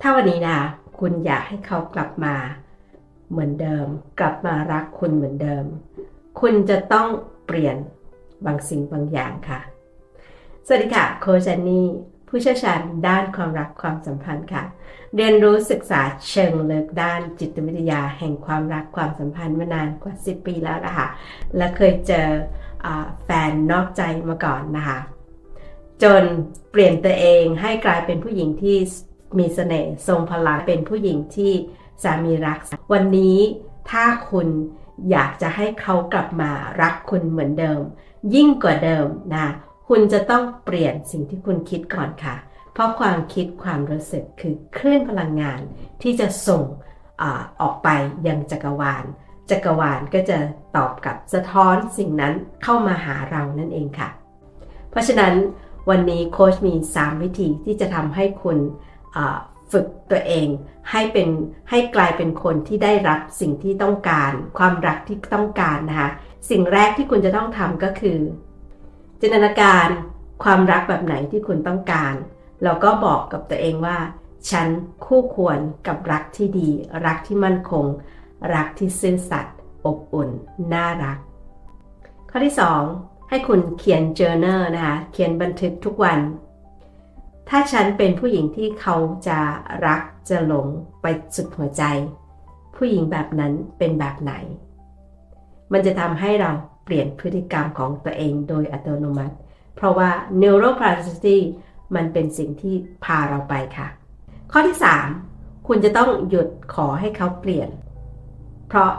ถ้าวันนี้นะคุณอยากให้เขากลับมาเหมือนเดิม กลับมารักคุณเหมือนเดิม คุณจะต้องเปลี่ยนบางสิ่งบางอย่างค่ะ สวัสดีค่ะ โคชแอนนี่ผู้เชี่ยวชาญด้านความรักความสัมพันธ์ค่ะ เรียนรู้ศึกษาเชิงลึกด้านจิตวิทยาแห่งความรักความสัมพันธ์มานานกว่า 10 ปีแล้วนะคะ และเคยเจออแฟนนอกใจมาก่อนนะคะ จนเปลี่ยนตัวเองให้กลายเป็นผู้หญิงที่ มีเสน่ห์ทรงพลังเป็นผู้หญิงที่สามีรัก วันนี้ถ้าคุณอยากจะให้เขากลับมารักคุณเหมือนเดิม ยิ่งกว่าเดิมนะคุณจะต้องเปลี่ยนสิ่งที่คุณคิดก่อนค่ะ เพราะความคิดความรู้สึกคือคลื่นพลังงานที่จะส่งอออกไปยังจักรวาล จักรวาลก็จะตอบกลับสะท้อนสิ่งนั้นเข้ามาหาเรานั่นเองค่ะ เพราะฉะนั้นวันนี้โค้ชมี 3 วิธีที่จะทำให้คุณ ฝึกตัวเองให้เป็นให้กลายเป็นคนที่ได้รับสิ่งที่ต้องการ ความรักที่ต้องการนะคะสิ่งแรกที่คุณจะต้องทำก็คือ จินตนาการความรักแบบไหนที่คุณต้องการแล้วก็บอกกับตัวเองว่า ฉันคู่ควรกับรักที่ดี รักที่มั่นคง รักที่ซื่อสัตย์อบอุ่น น่ารัก ข้อที่ 2 ให้คุณเขียน journal นะคะเขียนบันทึกทุกวัน ถ้าฉันเป็นผู้หญิงที่เขาจะรักจะหลงไปสุดหัวใจ ผู้หญิงแบบนั้นเป็นแบบไหน มันจะทำให้เราเปลี่ยนพฤติกรรมของตัวเองโดยอัตโนมัติ เพราะว่า neuroplasticity มันเป็นสิ่งที่พาเราไปค่ะ ข้อที่ 3 คุณจะต้องหยุดขอให้เขาเปลี่ยน เพราะ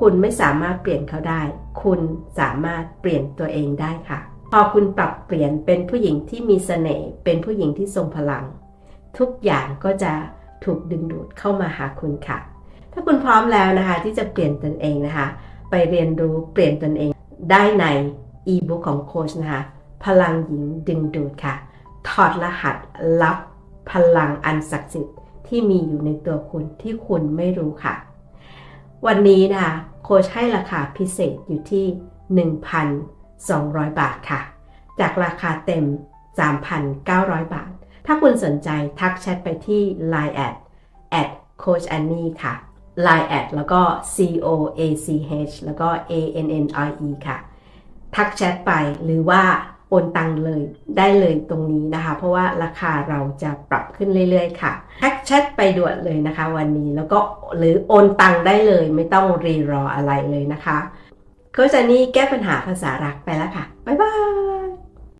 คุณไม่สามารถเปลี่ยนเขาได้ คุณสามารถเปลี่ยนตัวเองได้ค่ะ อคุณปรับเปลี่ยนเป็นผู้หญิงที่มีเสน่ห์เป็นผู้หญิงที่ทรงพลัง ทุกอย่างก็จะถูกดึงดูดเข้ามาหาคุณค่ะ ถ้าคุณพร้อมแล้วนะคะที่จะเปลี่ยนตนเองนะคะ ไปเรียนรู้เปลี่ยนตนเองได้ในอีบุ๊กของโค้ชนะคะ พลังหญิงดึงดูดค่ะ ถอดรหัสลับพลังอันศักดิ์สิทธิ์ที่มีอยู่ในตัวคุณที่คุณไม่รู้ค่ะ วันนี้นะคะโค้ชให้ราคาพิเศษอยู่ที่ 1,200 บาทค่ะ จากราคาเต็ม 3,900 บาท ถ้าคุณสนใจทักแชทไปที่ Line แอด at coach annie ค่ะ Line แอดแล้วก็ C O A C H แล้วก็ A N N I E ค่ะ ทักแชทไปหรือว่าโอนตังเลยได้เลยตรงนี้นะคะ เพราะว่าราคาเราจะปรับขึ้นเรื่อยๆ ค่ะทักแชทไปด่วนเลยนะคะ วันนี้แล้วก็หรือโอนตังได้เลยไม่ต้องรีรออะไรเลยนะคะโคชอันนี่แก้ปัญหาภาษารักไปแล้วค่ะ บ๊ายบาย